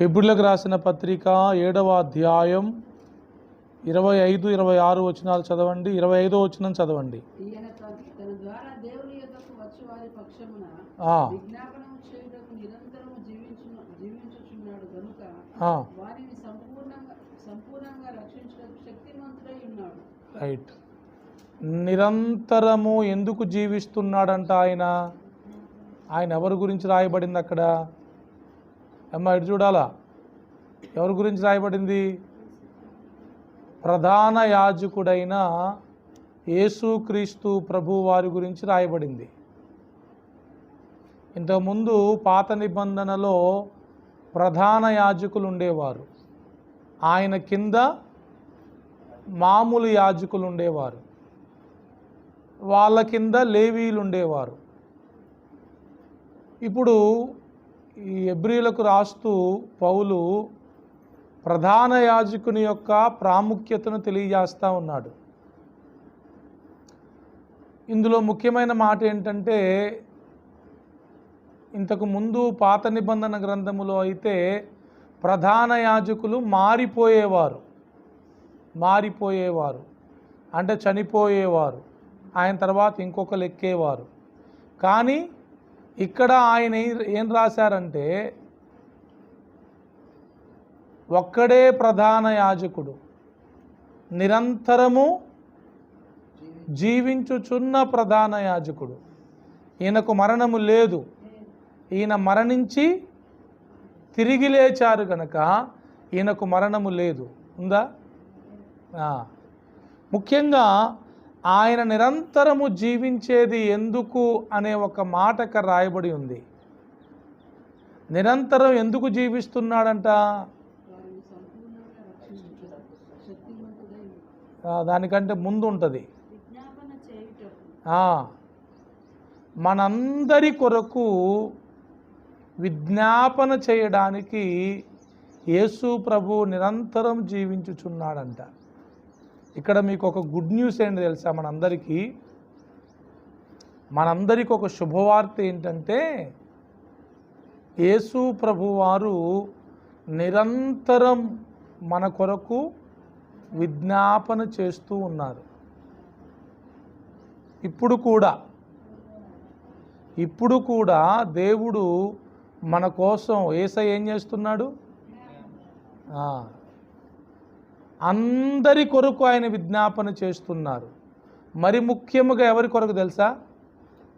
హెబ్రిలకు రాసిన పత్రిక ఏడవ అధ్యాయం ఇరవై ఐదు ఇరవై ఆరు వచనాలు చదవండి. ఇరవై ఐదో వచనం చదవండి. రైట్. నిరంతరము ఎందుకు జీవిస్తున్నాడంట ఆయన? ఆయన ఎవరి గురించి రాయబడింది అక్కడ? అమ్మ ఇటు చూడాలా? ఎవరి గురించి రాయబడింది? ప్రధాన యాజకుడైన యేసుక్రీస్తు ప్రభు వారి గురించి రాయబడింది. ఇంతకుముందు పాత నిబంధనలో ప్రధాన యాజకులు ఉండేవారు. ఆయన కింద మామూలు యాజకులు ఉండేవారు. వాళ్ళ కింద లేవీలు ఉండేవారు. ఇప్పుడు ఈ ఎబ్రిలకు రాస్తూ పౌలు ప్రధాన యాజకుని యొక్క ప్రాముఖ్యతను తెలియజేస్తూ ఉన్నాడు. ఇందులో ముఖ్యమైన మాట ఏంటంటే ఇంతకు ముందు పాత నిబంధన గ్రంథములో అయితే ప్రధాన యాజకులు మారిపోయేవారు మారిపోయేవారు అంటే చనిపోయేవారు ఆయన తర్వాత ఇంకొకరు ఎక్కేవారు. కానీ ఇక్కడ ఆయన ఏం రాశారంటే ఒక్కడే ప్రధాన యాజకుడు నిరంతరము జీవించుచున్న ప్రధాన యాజకుడు. ఈయనకు మరణము లేదు. ఈయన మరణించి తిరిగి లేచారు గనక ఈయనకు మరణము లేదు. ఉందా? ముఖ్యంగా ఆయన నిరంతరము జీవించేది ఎందుకు అనే ఒక మాట రాయబడి ఉంది. నిరంతరం ఎందుకు జీవిస్తున్నాడంట? దానికంటే ముందు ఉంటుంది. మనందరి కొరకు విజ్ఞాపన చేయడానికి యేసు ప్రభు నిరంతరం జీవించుచున్నాడంట. ఇక్కడ మీకు ఒక గుడ్ న్యూస్ ఏంటి తెలుసా? మనందరికీ మనందరికీ ఒక శుభవార్త ఏంటంటే యేసు ప్రభువారు నిరంతరం మన కొరకు విజ్ఞాపన చేస్తూ ఉన్నారు. ఇప్పుడు కూడా ఇప్పుడు కూడా దేవుడు మన కోసం ఏసై ఏం చేస్తున్నాడు? అందరి కొరకు ఆయన విజ్ఞాపన చేస్తున్నారు. మరి ముఖ్యముగా ఎవరి కొరకు తెలుసా?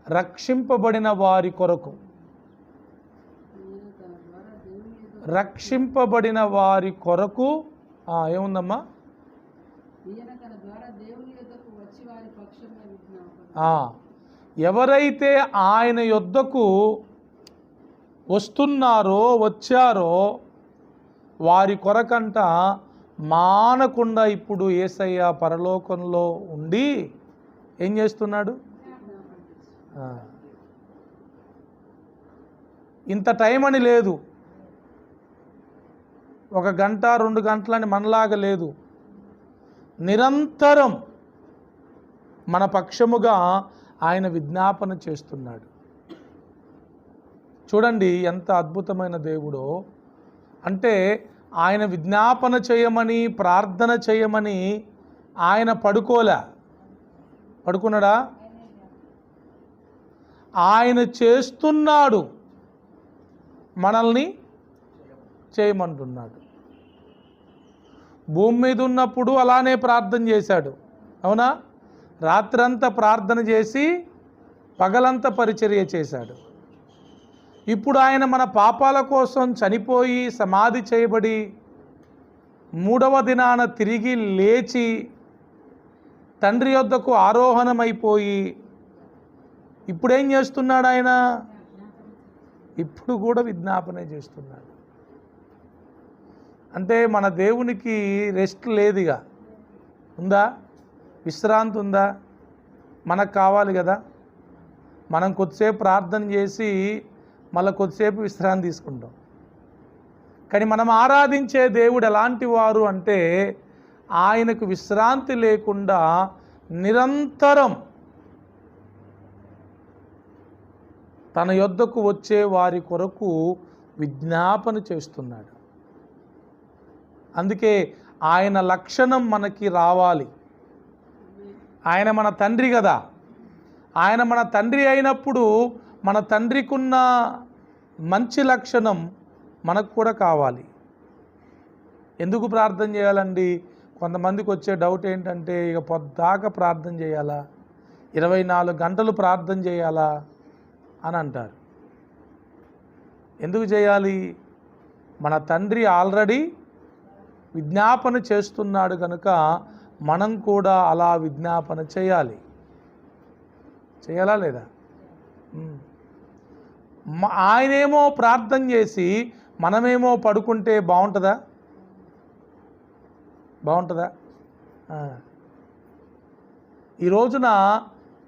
రక్షింపబడిన వారి కొరకు. రక్షింపబడిన వారి కొరకు. ఏముందమ్మా? ఎవరైతే ఆయన యొద్దకు వస్తున్నారో వచ్చారో వారి కొరకంట మానకుండా ఇప్పుడు ఏసయ్య పరలోకంలో ఉండి ఏం చేస్తున్నాడు? ఇంత టైం అని లేదు. ఒక గంట రెండు గంటలని మనలాగా లేదు. నిరంతరం మన పక్షముగా ఆయన విజ్ఞాపన చేస్తున్నాడు. చూడండి ఎంత అద్భుతమైన దేవుడో. అంటే ఆయన విజ్ఞాపన చేయమని ప్రార్థన చేయమని ఆయన పడుకోలే. పడుకున్నాడా? ఆయన చేస్తున్నాడు. మనల్ని చేయమంటున్నాడు. భూమి మీద ఉన్నప్పుడు అలానే ప్రార్థన చేశాడు. అవునా? రాత్రంతా ప్రార్థన చేసి పగలంతా పరిచర్య చేశాడు. ఇప్పుడు ఆయన మన పాపాల కోసం చనిపోయి సమాధి చేయబడి మూడవ దినాన తిరిగి లేచి తండ్రి యొద్దకు ఆరోహణమైపోయి ఇప్పుడేం చేస్తున్నాడు ఆయన? ఇప్పుడు కూడా విజ్ఞాపనే చేస్తున్నాడు. అంటే మన దేవునికి రెస్ట్ లేదుగా. ఉందా? విశ్రాంతి ఉందా? మనకు కావాలి కదా? మనం కొద్దిసేపు ప్రార్థన చేసి మళ్ళీ కొద్దిసేపు విశ్రాంతి తీసుకుంటాం. కానీ మనం ఆరాధించే దేవుడు ఎలాంటి వారు అంటే ఆయనకు విశ్రాంతి లేకుండా నిరంతరం తన యొద్దకు వచ్చే వారి కొరకు విజ్ఞాపన చేస్తున్నాడు. అందుకే ఆయన లక్షణం మనకి రావాలి. ఆయన మన తండ్రి కదా. ఆయన మన తండ్రి అయినప్పుడు మన తండ్రికున్న మంచి లక్షణం మనకు కూడా కావాలి. ఎందుకు ప్రార్థన చేయాలండి? కొంతమందికి వచ్చే డౌట్ ఏంటంటే ఇక పొద్దాక ప్రార్థన చేయాలా? ఇరవై నాలుగు గంటలు ప్రార్థన చేయాలా? అని అంటారు. ఎందుకు చేయాలి? మన తండ్రి ఆల్రెడీ విజ్ఞాపన చేస్తున్నాడు కనుక మనం కూడా అలా విజ్ఞాపన చేయాలి. చేయాలా లేదా? ఆయనేమో ప్రార్థన చేసి మనమేమో పడుకుంటే బాగుంటుందా? బాగుంటుందా? ఈ రోజున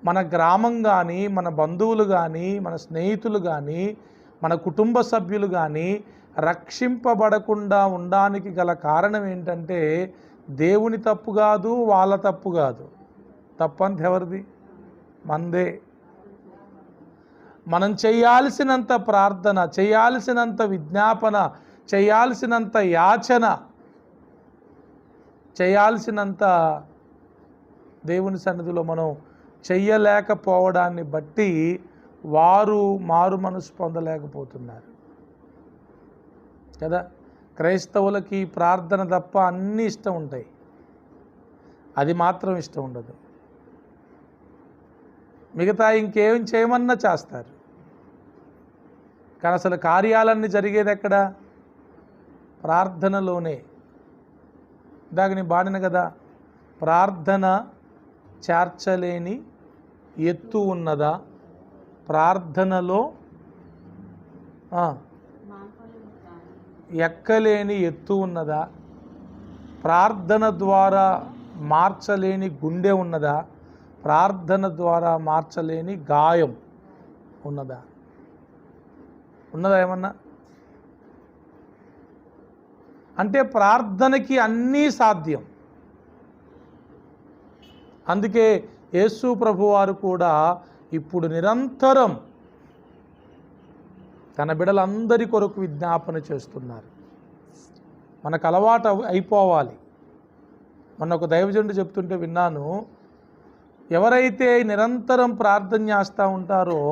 మన గ్రామం కానీ మన బంధువులు కానీ మన స్నేహితులు కానీ మన కుటుంబ సభ్యులు కానీ రక్షింపబడకుండా ఉండడానికి గల కారణం ఏంటంటే దేవుని తప్పు కాదు వాళ్ళ తప్పు కాదు. తప్పంత ఎవరిది? మందే. మనం చేయాల్సినంత ప్రార్థన చేయాల్సినంత విజ్ఞాపన చేయాల్సినంత యాచన చేయాల్సినంత దేవుని సన్నిధిలో మనం చెయ్యలేకపోవడాన్ని బట్టి వారు మారు మనసు పొందలేకపోతున్నారు. కదా? క్రైస్తవులకి ప్రార్థన తప్ప అన్నీ ఇష్టం ఉంటాయి. అది మాత్రం ఇష్టం ఉండదు. మిగతా ఇంకేం చేయమన్నా చేస్తారు. కానీ అసలు కార్యాలన్నీ జరిగేది ఎక్కడ? ప్రార్థనలోనే. ఇందాక నేను బాడిన కదా ప్రార్థన చేర్చలేని ఎత్తు ఉన్నదా? ప్రార్థనలో ఎక్కలేని ఎత్తు ఉన్నదా? ప్రార్థన ద్వారా మార్చలేని గుండె ఉన్నదా? ప్రార్థన ద్వారా మార్చలేని గాయం ఉన్నదా? ఉన్నదా ఏమన్నా? అంటే ప్రార్థనకి అన్నీ సాధ్యం. అందుకే యేసు ప్రభువారు కూడా ఇప్పుడు నిరంతరం తన బిడలందరి కొరకు విజ్ఞాపన చేస్తున్నారు. మనకు అలవాటు అయిపోవాలి. మొన్న ఒక దైవజనుడు చెప్తుంటే విన్నాను ఎవరైతే నిరంతరం ప్రార్థన చేస్తూ ఉంటారో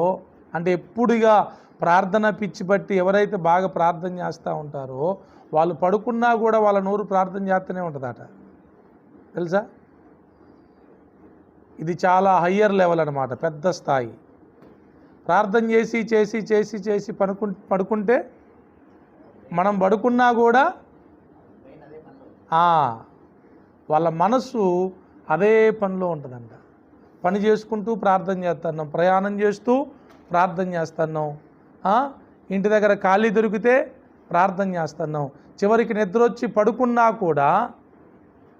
అంటే ఎప్పుడుగా ప్రార్థన పిచ్చి బట్టి ఎవరైతే బాగా ప్రార్థన చేస్తూ ఉంటారో వాళ్ళు పడుకున్నా కూడా వాళ్ళ నోరు ప్రార్థన చేస్తూనే ఉంటుందట. తెలుసా? ఇది చాలా హయ్యర్ లెవెల్ అనమాట పెద్ద స్థాయి. ప్రార్థన చేసి చేసి చేసి చేసి పడుకు పడుకుంటే మనం పడుకున్నా కూడా వాళ్ళ మనస్సు అదే పనిలో ఉంటుందంట. పని చేసుకుంటూ ప్రార్థన చేస్తున్నాం. ప్రయాణం చేస్తూ ప్రార్థన చేస్తున్నాం. ఇంటి దగ్గర ఖాళీ దొరికితే ప్రార్థన చేస్తున్నాం. చివరికి నిద్ర వచ్చి పడుకున్నా కూడా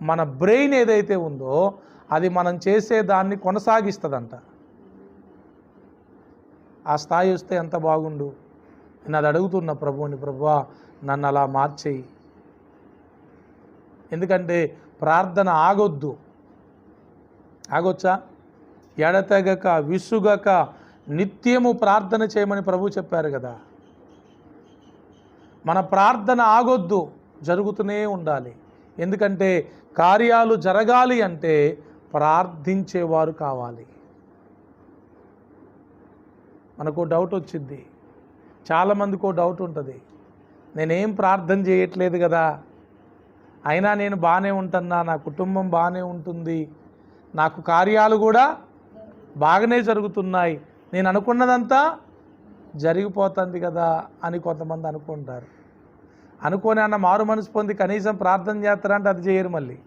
మన బ్రెయిన్ ఏదైతే ఉందో అది మనం చేసే దాన్ని కొనసాగిస్తుందంట. ఆ స్థాయి వస్తే ఎంత బాగుండు? నేను అది అడుగుతున్న ప్రభువుని ప్రభువా నన్ను అలా మార్చేయి. ఎందుకంటే ప్రార్థన ఆగొద్దు. ఆగొచ్చా? ఎడతెగక విసుగక నిత్యము ప్రార్థన చేయమని ప్రభు చెప్పారు కదా. మన ప్రార్థన ఆగొద్దు జరుగుతూనే ఉండాలి. ఎందుకంటే కార్యాలు జరగాలి అంటే ప్రార్థించేవారు కావాలి. మనకు డౌట్ వచ్చింది. చాలామందికి ఓ డౌట్ ఉంటుంది. నేనేం ప్రార్థన చేయట్లేదు కదా. అయినా నేను బాగానే ఉంటున్నా నా కుటుంబం బాగానే ఉంటుంది. నాకు కార్యాలు కూడా బాగానే జరుగుతున్నాయి. నేను అనుకున్నదంతా జరిగిపోతుంది కదా అని కొంతమంది అనుకుంటారు. అనుకోని అన్న మారు మనసు పొంది కనీసం ప్రార్థన చేస్తారంటే అది చేయరు మళ్ళీ.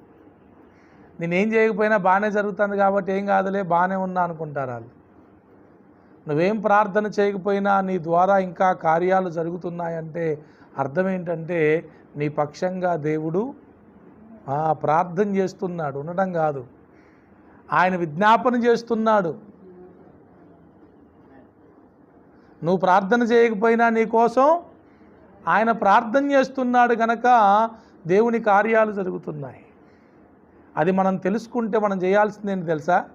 నేనేం చేయకపోయినా బాగానే జరుగుతుంది కాబట్టి ఏం కాదులే బాగానే ఉన్నా అనుకుంటారు వాళ్ళు. నువ్వేం ప్రార్థన చేయకపోయినా నీ ద్వారా ఇంకా కార్యాలు జరుగుతున్నాయంటే అర్థం ఏంటంటే నీ పక్షంగా దేవుడు ప్రార్థన చేస్తున్నాడు. ఉండటం కాదు. ఆయన విజ్ఞాపన చేస్తున్నాడు. నువ్వు ప్రార్థన చేయకపోయినా నీకోసం ఆయన ప్రార్థన చేస్తున్నాడు గనక దేవుని కార్యాలు జరుగుతున్నాయి. అది మనం తెలుసుకుంటే మనం చేయాల్సింది ఏంటి తెలుసా?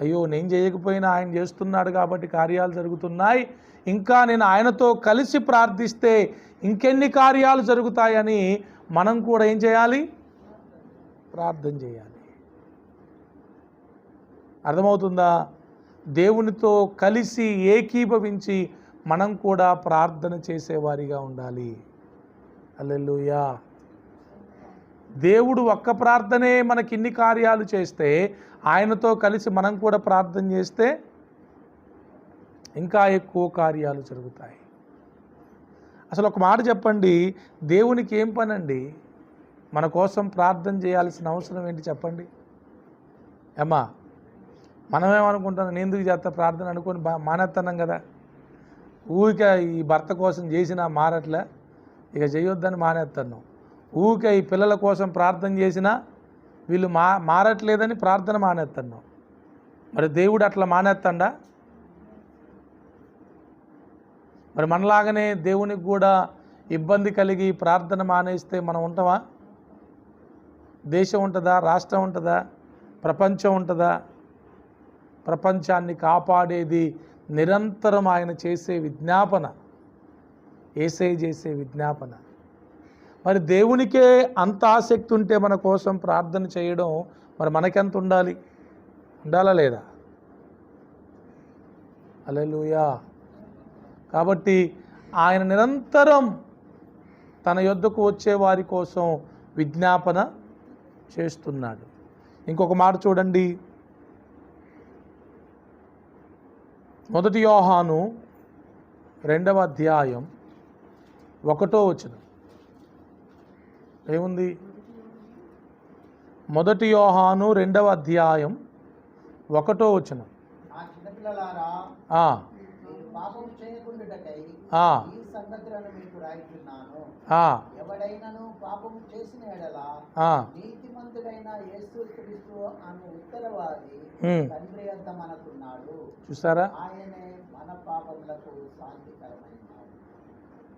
అయ్యో నేను చేయకపోయినా ఆయన చేస్తున్నాడు కాబట్టి కార్యాలు జరుగుతున్నాయి. ఇంకా నేను ఆయనతో కలిసి ప్రార్థిస్తే ఇంకెన్ని కార్యాలు జరుగుతాయని మనం కూడా ఏం చేయాలి? ప్రార్థన చేయాలి. అర్థమవుతుందా? దేవునితో కలిసి ఏకీభవించి మనం కూడా ప్రార్థన చేసేవారిగా ఉండాలి. అల్లెలుయా దేవుడు ఒక్క ప్రార్థనే మనకి ఇన్ని కార్యాలు చేస్తే ఆయనతో కలిసి మనం కూడా ప్రార్థన చేస్తే ఇంకా ఎక్కువ కార్యాలు జరుగుతాయి. అసలు ఒక మాట చెప్పండి దేవునికి ఏం పనండి? మన కోసం ప్రార్థన చేయాల్సిన అవసరం ఏంటి చెప్పండి. అమ్మా మనమేమనుకుంటాం నేను ఎందుకు చేస్తా ప్రార్థన అనుకొని మానేస్తున్నాం కదా. ఊరికే ఈ భర్త కోసం చేసినా మారట్లే ఇక చేయొద్దని మానేస్తున్నాం ఊరిక ఈ పిల్లల కోసం ప్రార్థన చేసినా వీళ్ళు మా మారట్లేదని ప్రార్థన మానేస్తున్నాం మరి దేవుడు అట్లా మానేస్తాడా మరి మనలాగనే దేవునికి కూడా ఇబ్బంది కలిగి ప్రార్థన మానేస్తే మనం ఉంటామా? దేశం ఉంటుందా? రాష్ట్రం ఉంటుందా? ప్రపంచం ఉంటుందా? ప్రపంచాన్ని కాపాడేది నిరంతరం ఆయన చేసే విజ్ఞాపన ఏసై చేసే విజ్ఞాపన. మరి దేవునికే అంత ఆసక్తి ఉంటే మన కోసం ప్రార్థన చేయడం మరి మనకెంత ఉండాలి ఉండాలా లేదా? అలెలుయా కాబట్టి ఆయన నిరంతరం తన యొద్దకు వచ్చే వారి కోసం విజ్ఞాపన చేస్తున్నాడు. ఇంకొక మాట చూడండి. మొదటి యోహాను రెండవ అధ్యాయం ఒకటో వచనం. ఏముంది? మొదటి యోహాను రెండవ అధ్యాయం ఒకటో వచనం. ఎవడైనను చేసిన ఎడల నీతిమంతుడైన యేసు క్రీస్తు అను ఉత్తరవాది తండ్రి మనకున్నాడు. చూసారా?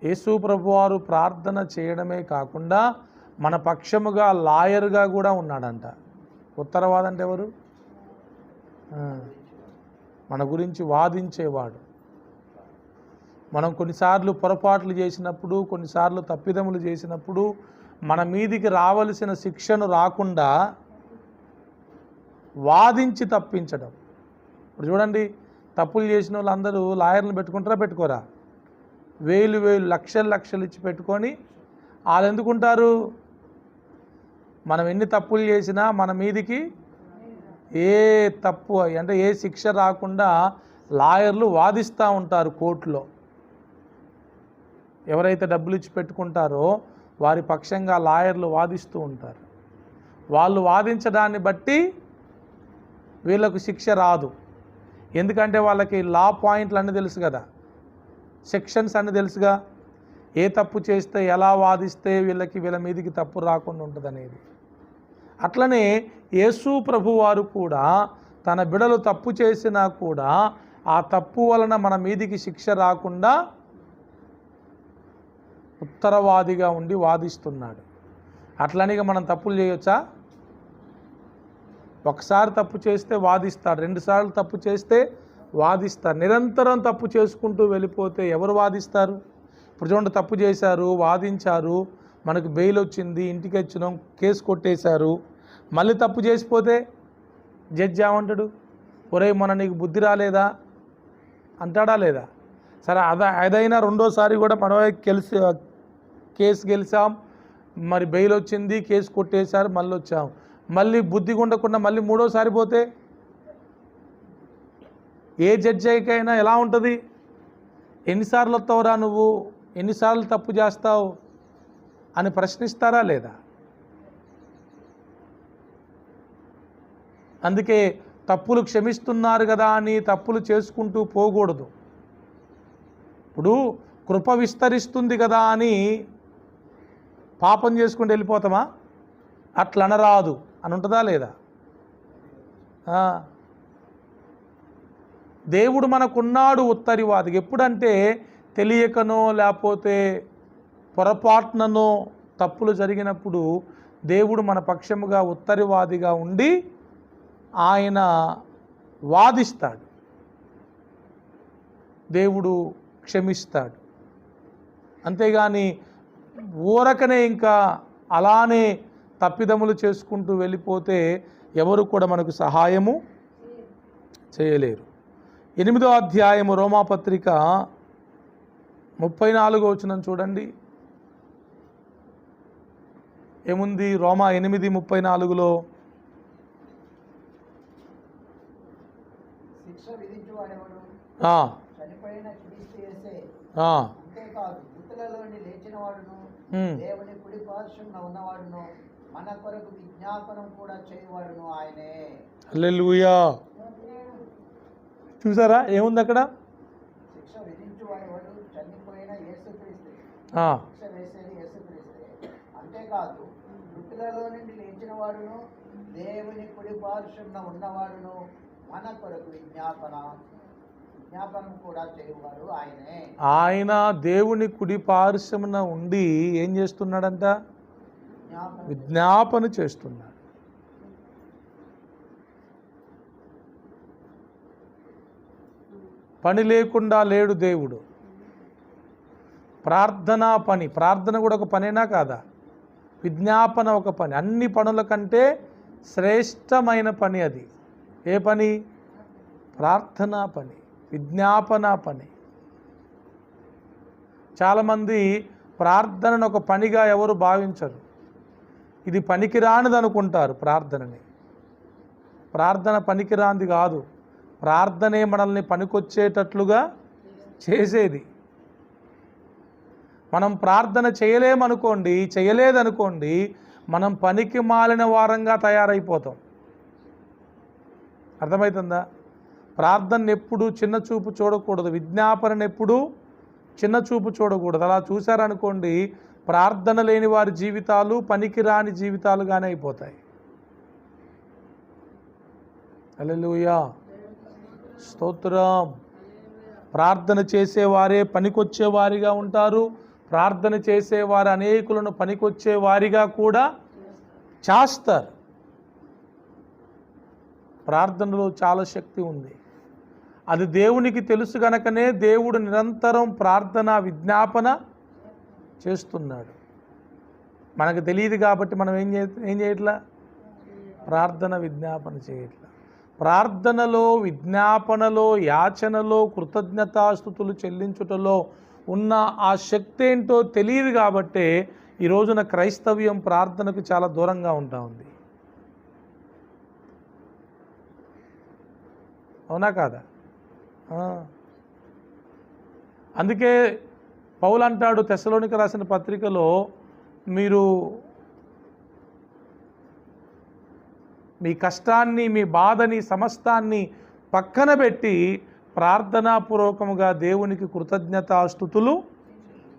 యేసు ప్రభువారు ప్రార్థన చేయడమే కాకుండా మన పక్షముగా లాయర్గా కూడా ఉన్నాడంట. ఉత్తరవాది అంటే ఎవరు మన గురించి వాదించేవాడు. మనం కొన్నిసార్లు పొరపాట్లు చేసినప్పుడు కొన్నిసార్లు తప్పిదములు చేసినప్పుడు మన మీదికి రావలసిన శిక్షను రాకుండా వాదించి తప్పించడం. ఇప్పుడు చూడండి తప్పులు చేసిన వాళ్ళందరూ లాయర్లు పెట్టుకుంటారా పెట్టుకోరా? వేలు వేలు లక్షలు లక్షలు ఇచ్చి పెట్టుకొని వాళ్ళు ఎందుకుంటారు? మనం ఎన్ని తప్పులు చేసినా మన మీదికి ఏ తప్పు అంటే ఏ శిక్ష రాకుండా లాయర్లు వాదిస్తూ ఉంటారు కోర్టులో. ఎవరైతే డబ్బులు ఇచ్చి పెట్టుకుంటారో వారి పక్షంగా లాయర్లు వాదిస్తూ ఉంటారు. వాళ్ళు వాదించడాన్ని బట్టి వీళ్ళకు శిక్ష రాదు. ఎందుకంటే వాళ్ళకి లా పాయింట్లు అన్నీ తెలుసు కదా. సెక్షన్స్ అన్నీ తెలుసుగా. ఏ తప్పు చేస్తే ఎలా వాదిస్తే వీళ్ళకి వీళ్ళ మీదికి తప్పు రాకుండా ఉంటుంది అనేది అట్లనే యేసు ప్రభు వారు కూడా తన బిడలు తప్పు చేసినా కూడా ఆ తప్పు వలన మన మీదికి శిక్ష రాకుండా ఉత్తరవాదిగా ఉండి వాదిస్తున్నాడు. అట్లనిగా మనం తప్పులు చేయొచ్చా? ఒకసారి తప్పు చేస్తే వాదిస్తాడు రెండుసార్లు తప్పు చేస్తే వాదిస్తారు. నిరంతరం తప్పు చేసుకుంటూ వెళ్ళిపోతే ఎవరు వాదిస్తారు? ఇప్పుడు చూడండి తప్పు చేశారు వాదించారు మనకు బెయిల్ వచ్చింది ఇంటికి వచ్చినాం కేసు కొట్టేశారు. మళ్ళీ తప్పు చేసిపోతే జడ్జి ఏమంటాడు? ఒరే మన నీకు బుద్ధి రాలేదా? అంటాడా లేదా? సరే అద అదైనా రెండోసారి కూడా మనమే గెలిచి కేసు గెలిచాం మరి బెయిల్ వచ్చింది కేసు కొట్టేశారు మళ్ళీ వచ్చాం. మళ్ళీ బుద్ధి ఉండకుండా మళ్ళీ మూడోసారి పోతే ఏ జడ్జికైనా ఎలా ఉంటుంది? ఎన్నిసార్లు వస్తావురా నువ్వు? ఎన్నిసార్లు తప్పు చేస్తావు? అని ప్రశ్నిస్తారా లేదా? అందుకే తప్పులు క్షమిస్తున్నారు కదా అని తప్పులు చేసుకుంటూ పోకూడదు. ఇప్పుడు కృప విస్తరిస్తుంది కదా అని పాపం చేసుకుంటూ వెళ్ళిపోతామా? అట్లనరాదు. అని ఉంటుందా లేదా? దేవుడు మనకున్నాడు ఉత్తరివాదికి ఎప్పుడంటే తెలియకనో లేకపోతే పొరపాటుననో తప్పులు జరిగినప్పుడు దేవుడు మన పక్షముగా ఉత్తరివాదిగా ఉండి ఆయన వాదిస్తాడు. దేవుడు క్షమిస్తాడు. అంతేగాని ఊరకనే ఇంకా అలానే తప్పిదములు చేసుకుంటూ వెళ్ళిపోతే ఎవరు కూడా మనకు సహాయము చేయలేరు. ఎనిమిదో అధ్యాయము రోమాపత్రిక ముప్పై నాలుగో వచనం చూడండి. ఏముంది? రోమా ఎనిమిది ముప్పై నాలుగులో అంతేకాదు లేచిన వాడును. దేవుని కుడి పార్శ్వంన ఉన్నవాడును. మన కొరకు విజ్ఞాపనం కూడా చేయవాడును ఆయనే. హల్లెలూయా. చూసారా? ఏముంది అక్కడ? శిక్ష విధించువాడెవడు చనిపోయిన యేసుక్రీస్తు. శిక్ష వేసేది యేసుక్రీస్తే. అంతేకాదు మృతులలో నుండి లేచిన వాడును దేవుని కుడి పార్శ్వంన ఉన్నవాడును మన కొరకు విజ్ఞాపన విజ్ఞాపనం కూడా చేయవాడు ఆయనే. ఆయన దేవుని కుడి పార్శ్వమున ఉండి ఏం చేస్తున్నాడంట? విజ్ఞాపన చేస్తున్నాడు. పని లేకుండా లేడు దేవుడు. ప్రార్థన పని ప్రార్థన కూడా ఒక పనేనా కాదా? విజ్ఞాపన ఒక పని. అన్ని పనుల కంటే శ్రేష్టమైన పని అది. ఏ పని? ప్రార్థన పని విజ్ఞాపన పని. చాలామంది ప్రార్థనను ఒక పనిగా ఎవరు భావించరు. ఇది పనికిరానిది అనుకుంటారు ప్రార్థనని. ప్రార్థన పనికిరాంది కాదు. ప్రార్థనే మనల్ని పనికొచ్చేటట్లుగా చేసేది. మనం ప్రార్థన చేయలేమనుకోండి చేయలేదనుకోండి మనం పనికి మాలిన వారంగా తయారైపోతాం. అర్థమవుతుందా ప్రార్థన ఎప్పుడు చిన్న చూపు చూడకూడదు. విజ్ఞాపనను ఎప్పుడు చిన్న చూపు చూడకూడదు. అలా చూశారనుకోండి ప్రార్థన లేని వారి జీవితాలు పనికిరాని జీవితాలుగానే అయిపోతాయి. అలెలుయా స్తోత్రం. ప్రార్థన చేసేవారే పనికొచ్చేవారిగా ఉంటారు. ప్రార్థన చేసేవారు అనేకులను పనికొచ్చే వారిగా కూడా చేస్తారు. ప్రార్థనలో చాలా శక్తి ఉంది. అది దేవునికి తెలుసు గనకనే దేవుడు నిరంతరం ప్రార్థన విజ్ఞాపన చేస్తున్నాడు. మనకు తెలియదు కాబట్టి మనం ఏం చే ఏం చేయట్లా? ప్రార్థన విజ్ఞాపన చేయట్లా. ప్రార్థనలో విజ్ఞాపనలో యాచనలో కృతజ్ఞతాస్థుతులు చెల్లించుటలో ఉన్న ఆ శక్తి ఏంటో తెలియదు కాబట్టే ఈ రోజున క్రైస్తవ్యం ప్రార్థనకు చాలా దూరంగా ఉంటా ఉంది. అవునా కాదా? అందుకే పౌలు అంటాడు తెసలోనికి రాసిన పత్రికలో మీరు మీ కష్టాన్ని మీ బాధని సమస్తాన్ని పక్కన పెట్టి ప్రార్థనాపూర్వకముగా దేవునికి కృతజ్ఞతాస్థుతులు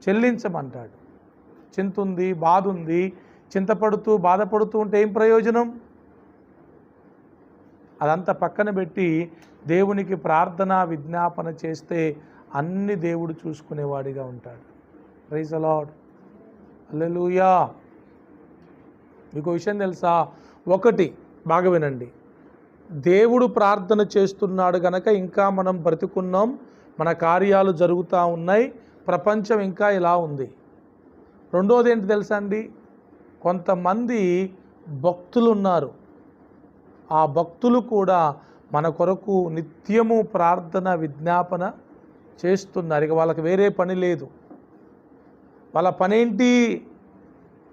చెల్లించమంటాడు. చింత ఉంది బాధ ఉంది చింతపడుతూ బాధపడుతూ ఉంటే ఏం ప్రయోజనం? అదంతా పక్కన పెట్టి దేవునికి ప్రార్థన విజ్ఞాపన చేస్తే అన్ని దేవుడు చూసుకునేవాడిగా ఉంటాడు. రైజ్ అలాడ్ అల్లెలుయా మీకు విషయం తెలుసా? ఒకటి బాగా వినండి. దేవుడు ప్రార్థన చేస్తున్నాడు గనక ఇంకా మనం బ్రతికున్నాం మన కార్యాలు జరుగుతూ ఉన్నాయి ప్రపంచం ఇంకా ఇలా ఉంది. రెండోది ఏంటి తెలుసా అండి? కొంతమంది భక్తులు ఉన్నారు ఆ భక్తులు కూడా మన కొరకు నిత్యము ప్రార్థన విజ్ఞాపన చేస్తున్నారు. ఇక వాళ్ళకి వేరే పని లేదు. వాళ్ళ పనేంటి?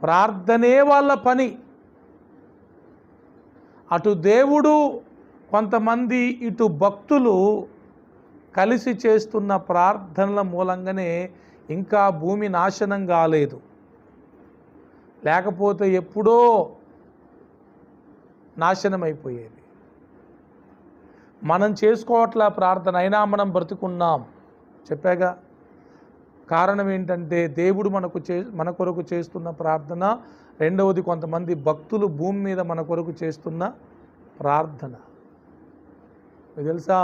ప్రార్థనే వాళ్ళ పని. అటు దేవుడు కొంతమంది ఇటు భక్తులు కలిసి చేస్తున్న ప్రార్థనల మూలంగానే ఇంకా భూమి నాశనం కాలేదు. లేకపోతే ఎప్పుడో నాశనం అయిపోయేది మనం చేసుకోవట్లా ప్రార్థన? అయినా మనం బ్రతుకున్నాం. చెప్పాగా కారణం ఏంటంటే దేవుడు మనకు చే మన కొరకు చేస్తున్న ప్రార్థన రెండవది కొంతమంది భక్తులు భూమి మీద మన కొరకు చేస్తున్న ప్రార్థన. మీకు తెలుసా?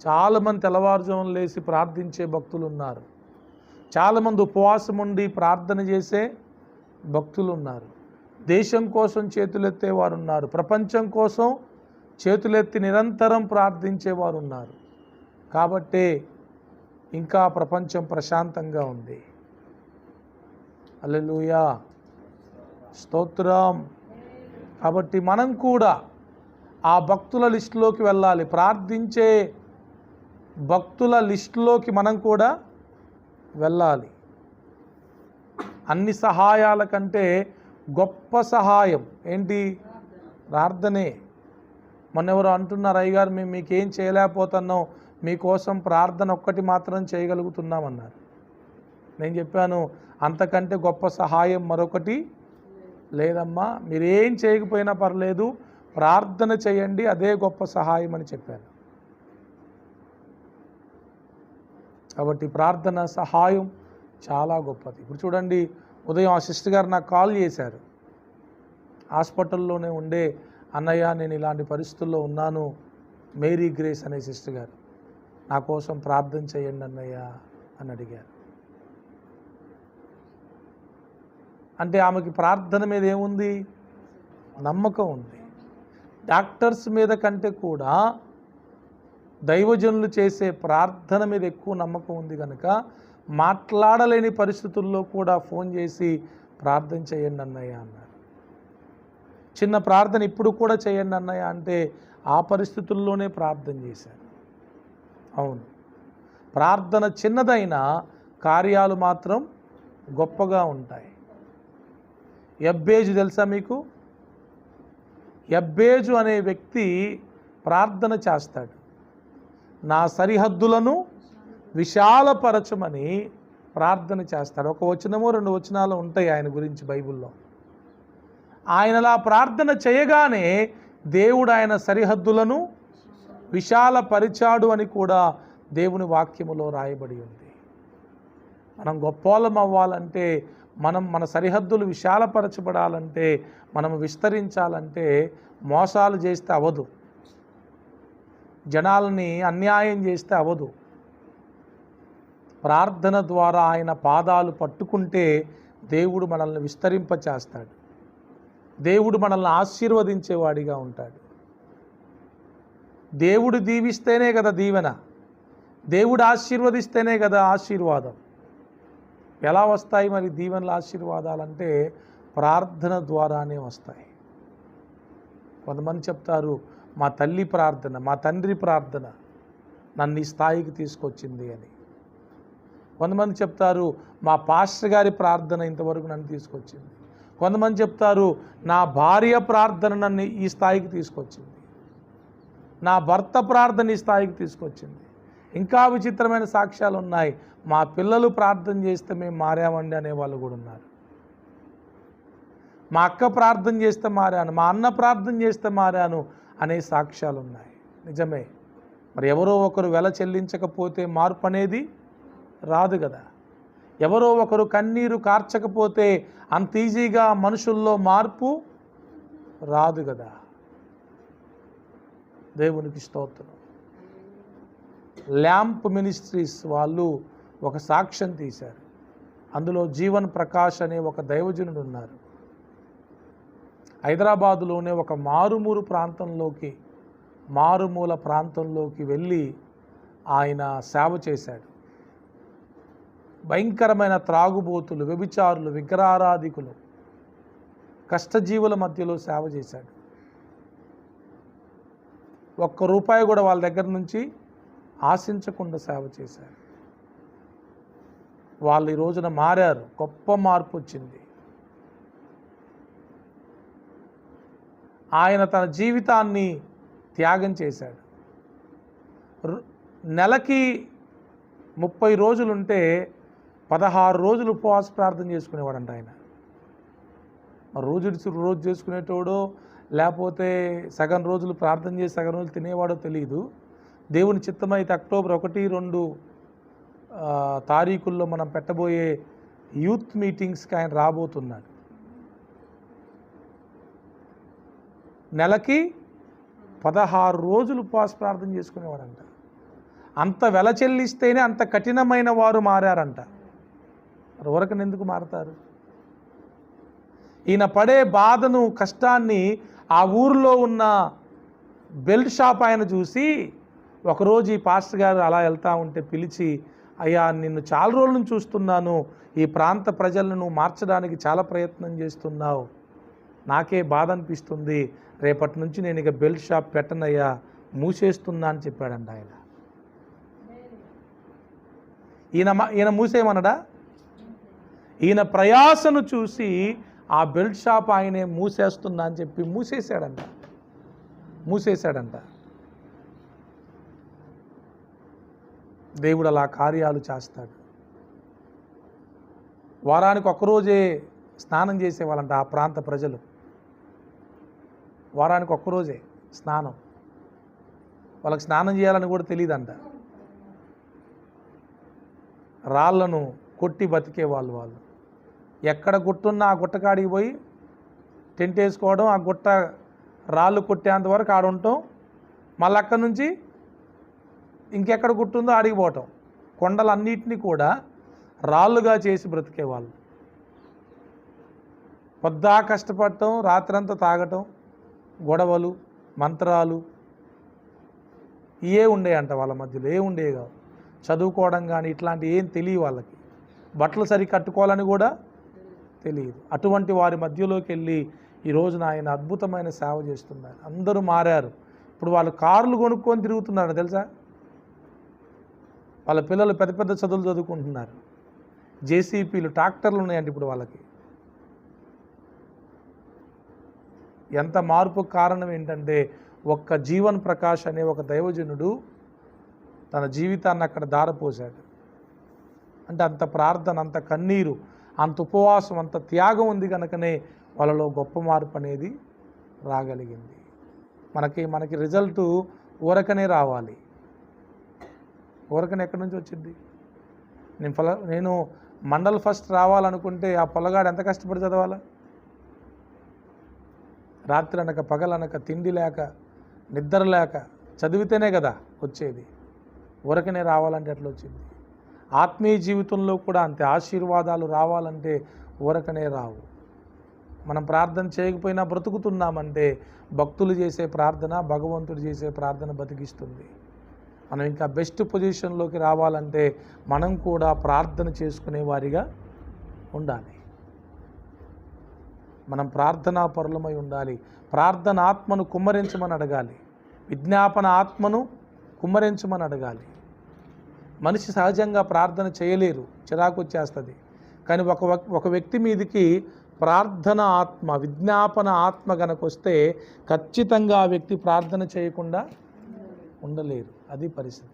చాలామంది తెల్లవారుజామున లేచి ప్రార్థించే భక్తులు ఉన్నారు చాలామంది ఉపవాసం ఉండి ప్రార్థన చేసే భక్తులు ఉన్నారు దేశం కోసం చేతులెత్తే వారు ఉన్నారు ప్రపంచం కోసం చేతులెత్తి నిరంతరం ప్రార్థించేవారు ఉన్నారు కాబట్టే ఇంకా ప్రపంచం ప్రశాంతంగా ఉంది. అల్లెలుయా స్తోత్రం. కాబట్టి మనం కూడా ఆ భక్తుల లిస్టులోకి వెళ్ళాలి. ప్రార్థించే భక్తుల లిస్టులోకి మనం కూడా వెళ్ళాలి. అన్ని సహాయాల కంటే గొప్ప సహాయం ఏంటి? ప్రార్థనే. మొన్న ఎవరు అంటున్నారు అయ్యగారు మేము మీకేం చేయలేకపోతున్నాం. మీకోసం ప్రార్థన ఒక్కటి మాత్రం చేయగలుగుతున్నామన్నారు. నేను చెప్పాను అంతకంటే గొప్ప సహాయం మరొకటి లేదమ్మా మీరేం చేయకపోయినా పర్లేదు ప్రార్థన చేయండి అదే గొప్ప సహాయం అని చెప్పాను. కాబట్టి ప్రార్థన సహాయం చాలా గొప్పది. ఇప్పుడు చూడండి ఉదయం ఆ సిస్టర్ గారు నాకు కాల్ చేశారు. హాస్పిటల్లోనే ఉండే అన్నయ్య నేను ఇలాంటి పరిస్థితుల్లో ఉన్నాను మేరీ గ్రేస్ అనే సిస్టర్ గారు. నా కోసం ప్రార్థన చేయండి అన్నయ్య అని అడిగారు. అంటే ఆమెకి ప్రార్థన మీద ఏముంది? నమ్మకం ఉంది. డాక్టర్స్ మీద కంటే కూడా దైవజనులు చేసే ప్రార్థన మీద ఎక్కువ నమ్మకం ఉంది కనుక మాట్లాడలేని పరిస్థితుల్లో కూడా ఫోన్ చేసి ప్రార్థన చేయండి అన్నయ్య అన్నారు. చిన్న ప్రార్థన ఇప్పుడు కూడా చేయండి అన్నయ్య అంటే ఆ పరిస్థితుల్లోనే ప్రార్థన చేశారు. అవును. ప్రార్థన చిన్నదైన కార్యాలు మాత్రం గొప్పగా ఉంటాయి. ఎబ్బేజు తెలుసా మీకు? ఎబ్బేజు అనే వ్యక్తి ప్రార్థన చేస్తాడు. నా సరిహద్దులను విశాలపరచమని ప్రార్థన చేస్తాడు. ఒక వచనము రెండు వచనాలు ఉంటాయి ఆయన గురించి బైబిల్లో. ఆయనలా ప్రార్థన చేయగానే దేవుడు ఆయన సరిహద్దులను విశాలపరిచాడు అని కూడా దేవుని వాక్యములో రాయబడి ఉంది. మనం గొప్పోళం అవ్వాలంటే మనం మన సరిహద్దులు విశాలపరచబడాలంటే మనం విస్తరించాలంటే మోసాలు చేస్తే అవదు జనాలని అన్యాయం చేస్తే అవదు ప్రార్థన ద్వారా ఆయన పాదాలు పట్టుకుంటే దేవుడు మనల్ని విస్తరింపచేస్తాడు. దేవుడు మనల్ని ఆశీర్వదించేవాడిగా ఉంటాడు. దేవుడు దీవిస్తేనే కదా దీవెన. దేవుడు ఆశీర్వదిస్తేనే కదా ఆశీర్వాదం. ఎలా వస్తాయి మరి దీవెనల ఆశీర్వాదాలంటే ప్రార్థన ద్వారానే వస్తాయి. కొంతమంది చెప్తారు మా తల్లి ప్రార్థన మా తండ్రి ప్రార్థన నన్ను ఈ స్థాయికి తీసుకొచ్చింది అని. కొంతమంది చెప్తారు మా పాస్టర్ గారి ప్రార్థన ఇంతవరకు నన్ను తీసుకొచ్చింది. కొంతమంది చెప్తారు నా భార్య ప్రార్థన నన్ను ఈ స్థాయికి తీసుకొచ్చింది. నా భర్త ప్రార్థన ఈ స్థాయికి తీసుకొచ్చింది. ఇంకా విచిత్రమైన సాక్ష్యాలు ఉన్నాయి. మా పిల్లలు ప్రార్థన చేస్తే మేము మారామండి అనే వాళ్ళు కూడా ఉన్నారు. మా అక్క ప్రార్థన చేస్తే మారాను మా అన్న ప్రార్థన చేస్తే మారాను అనే సాక్ష్యాలు ఉన్నాయి. నిజమే. మరి ఎవరో ఒకరు వెల చెల్లించకపోతే మార్పు అనేది రాదు కదా. ఎవరో ఒకరు కన్నీరు కార్చకపోతే అంత ఈజీగా మనుషుల్లో మార్పు రాదు కదా. దేవునికి స్తోత్రం. ల్యాంప్ మినిస్ట్రీస్ వాళ్ళు ఒక సాక్ష్యం తీశారు. అందులో జీవన్ ప్రకాష్ అనే ఒక దైవజనుడు ఉన్నారు. హైదరాబాదులోనే ఒక మారుమూరు ప్రాంతంలోకి మారుమూల ప్రాంతంలోకి వెళ్ళి ఆయన సేవ చేశాడు. భయంకరమైన త్రాగుబోతులు వ్యభిచారులు విగ్రహారాధికులు కష్టజీవుల మధ్యలో సేవ చేశాడు. ఒక్క రూపాయి కూడా వాళ్ళ దగ్గర నుంచి ఆశించకుండా సేవ చేశారు. వాళ్ళు ఈ రోజున మారారు. గొప్ప మార్పు వచ్చింది. ఆయన తన జీవితాన్ని త్యాగం చేశాడు. నెలకి ముప్పై రోజులుంటే పదహారు రోజులు ఉపవాస ప్రార్థన చేసుకునేవాడంట ఆయన. రోజు రోజు చేసుకునేటోడో లేకపోతే సగం రోజులు ప్రార్థన చేసి సగం రోజులు తినేవాడో తెలియదు దేవుని చిత్తమైతే అక్టోబర్ ఒకటి రెండు తారీఖుల్లో మనం పెట్టబోయే యూత్ మీటింగ్స్కి ఆయన రాబోతున్నాడు. నెలకి పదహారు రోజులు ఉపవాస ప్రార్థన చేసుకునేవాడంట. అంత వెల చెల్లిస్తేనే అంత కఠినమైన వారు మారారంట. మరి ఎందుకు మారతారు? ఈయన పడే బాధను కష్టాన్ని ఆ ఊరిలో ఉన్న బెల్ట్ షాప్ ఆయన చూసి ఒకరోజు ఈ పాస్టర్ గారు అలా వెళ్తా ఉంటే పిలిచి అయ్యా నిన్ను చాలా రోజుల నుంచి చూస్తున్నాను. ఈ ప్రాంత ప్రజలను నువ్వు మార్చడానికి చాలా ప్రయత్నం చేస్తున్నావు. నాకే బాధ అనిపిస్తుంది. రేపటి నుంచి నేను ఇక బెల్ట్ షాప్ పెట్టనయ్యా. మూసేస్తున్నా అని చెప్పాడంట ఆయన. ఈయన మా- ఈయన మూసేయమనడా? ఈయన ప్రయాసను చూసి ఆ బెల్ట్ షాప్ ఆయనే మూసేస్తున్నా అని చెప్పి మూసేశాడంట. మూసేశాడంట. దేవుడు అలా కార్యాలు చేస్తాడు. వారానికి ఒక్కరోజే స్నానం చేసేవాళ్ళంట ఆ ప్రాంత ప్రజలు. వారానికి ఒక్కరోజే స్నానం. వాళ్ళకి స్నానం చేయాలని కూడా తెలియదంట రాళ్ళను కొట్టి బతికే వాళ్ళు వాళ్ళు. ఎక్కడ గుట్టున్నా ఆ గుట్టకాడికి పోయి టెంట్ వేసుకోవడం ఆ గుట్ట రాళ్ళు కొట్టేంత వరకు ఆడ ఉండటం మళ్ళీ అక్కడి నుంచి ఇంకెక్కడ గుట్టుందో ఆడికి పోవటం. కొండలన్నిటినీ కూడా రాళ్ళుగా చేసి బ్రతికేవాళ్ళు. పొద్దా కష్టపడటం రాత్రంతా తాగటం గొడవలు మంత్రాలు ఇవే ఉండేయంట వాళ్ళ మధ్యలో. ఏ ఉండేవి కావు. చదువుకోవడం కానీ ఇట్లాంటివి ఏం తెలియదు వాళ్ళకి. బట్టలు సరి కట్టుకోవాలని కూడా తెలియదు. అటువంటి వారి మధ్యలోకి వెళ్ళి ఈ రోజున ఆయన అద్భుతమైన సేవ చేస్తున్నారు. అందరూ మారారు. ఇప్పుడు వాళ్ళు కార్లు కొనుక్కొని తిరుగుతున్నారు తెలుసా? వాళ్ళ పిల్లలు పెద్ద పెద్ద చదువులు చదువుకుంటున్నారు. జేసీపీలు ట్రాక్టర్లు ఉన్నాయండి ఇప్పుడు వాళ్ళకి. ఎంత మార్పుకు కారణం ఏంటంటే ఒక్క జీవన్ ప్రకాష్ అనే ఒక దైవజనుడు తన జీవితాన్ని అక్కడ దారపోశాడు. అంటే అంత ప్రార్థన అంత కన్నీరు అంత ఉపవాసం అంత త్యాగం ఉంది కనుకనే వాళ్ళలో గొప్ప మార్పు అనేది రాగలిగింది. మనకి మనకి రిజల్ట్ ఊరకనే రావాలి. ఊరకనే ఎక్కడి నుంచి వచ్చింది? నేను ఫల నేను మండల్ ఫస్ట్ రావాలనుకుంటే ఆ పొలగాడు ఎంత కష్టపడి చదవాలా? రాత్రి అనక పగలనక తిండి లేక నిద్ర లేక చదివితేనే కదా వచ్చేది. ఊరకనే రావాలంటే ఎట్లా వచ్చింది? ఆత్మీయ జీవితంలో కూడా అంతే. ఆశీర్వాదాలు రావాలంటే ఊరకనే రావు. మనం ప్రార్థన చేయకపోయినా బ్రతుకుతున్నామంటే భక్తులు చేసే ప్రార్థన భగవంతుడు చేసే ప్రార్థన బతికిస్తుంది. మనం ఇంకా బెస్ట్ పొజిషన్లోకి రావాలంటే మనం కూడా ప్రార్థన చేసుకునే వారిగా ఉండాలి. మనం ప్రార్థనా పరులమై ఉండాలి. ప్రార్థన ఆత్మను కుమ్మరించమని అడగాలి. విజ్ఞాపన ఆత్మను కుమ్మరించమని అడగాలి. మనిషి సహజంగా ప్రార్థన చేయలేరు చిరాకు వచ్చేస్తుంది కానీ ఒక వక్- ఒక వ్యక్తి మీదకి ప్రార్థన ఆత్మ విజ్ఞాపన ఆత్మ గనక వస్తే ఖచ్చితంగా ఆ వ్యక్తి ప్రార్థన చేయకుండా ఉండలేరు. అది పరిస్థితి.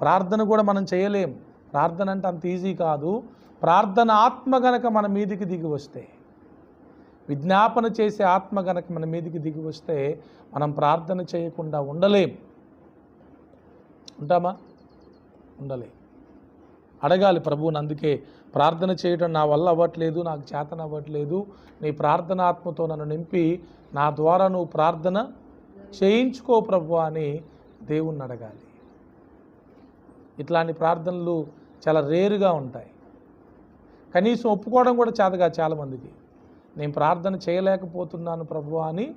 ప్రార్థన కూడా మనం చేయలేం. ప్రార్థన అంటే అంత ఈజీ కాదు. ప్రార్థన ఆత్మ గనక మన మీదికి దిగి వస్తే విజ్ఞాపన చేసే ఆత్మ గనక మన మీదికి దిగి వస్తే మనం ప్రార్థన చేయకుండా ఉండలేం. ఉంటామా? ఉండాలి. అడగాలి ప్రభువుని అందుకే ప్రార్థన చేయడం నా వల్ల అవ్వట్లేదు నాకు చేతన అవ్వట్లేదు. నీ ప్రార్థనాత్మతో నన్ను నింపి నా ద్వారా నువ్వు ప్రార్థన చేయించుకో ప్రభు అని దేవుణ్ణి అడగాలి. ఇట్లాంటి ప్రార్థనలు చాలా రేరుగా ఉంటాయి. కనీసం ఒప్పుకోవడం కూడా చేతగా చాలామందికి. నేను ప్రార్థన చేయలేకపోతున్నాను ప్రభు అని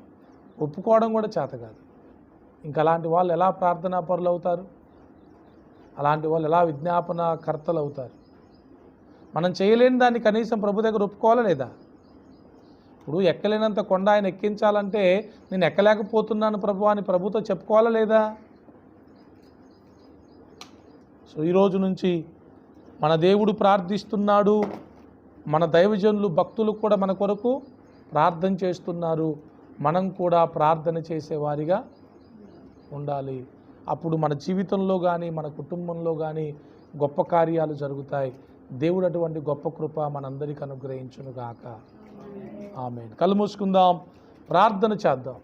ఒప్పుకోవడం కూడా చేత కాదు ఇంకా అలాంటి వాళ్ళు ఎలా ప్రార్థనా పరులు అవుతారు అలాంటి వాళ్ళు ఎలా విజ్ఞాపన కర్తలు అవుతారు? మనం చేయలేని దాన్ని కనీసం ప్రభు దగ్గర ఒప్పుకోవాలా లేదా? ఇప్పుడు ఎక్కలేనంత కొండ ఆయన ఎక్కించాలంటే నేను ఎక్కలేకపోతున్నాను ప్రభు అని ప్రభుతో చెప్పుకోవాలా లేదా? సో ఈరోజు నుంచి మన దేవుడు ప్రార్థిస్తున్నాడు. మన దైవజనులు భక్తులు కూడా మన కొరకు ప్రార్థన చేస్తున్నారు. మనం కూడా ప్రార్థన చేసేవారిగా ఉండాలి. అప్పుడు మన జీవితంలో కానీ మన కుటుంబంలో కానీ గొప్ప కార్యాలు జరుగుతాయి. దేవుడు అటువంటి గొప్ప కృప మనందరికీ అనుగ్రహించునుగాక. ఆమె కళ్ళు మూసుకుందాం. ప్రార్థన చేద్దాం.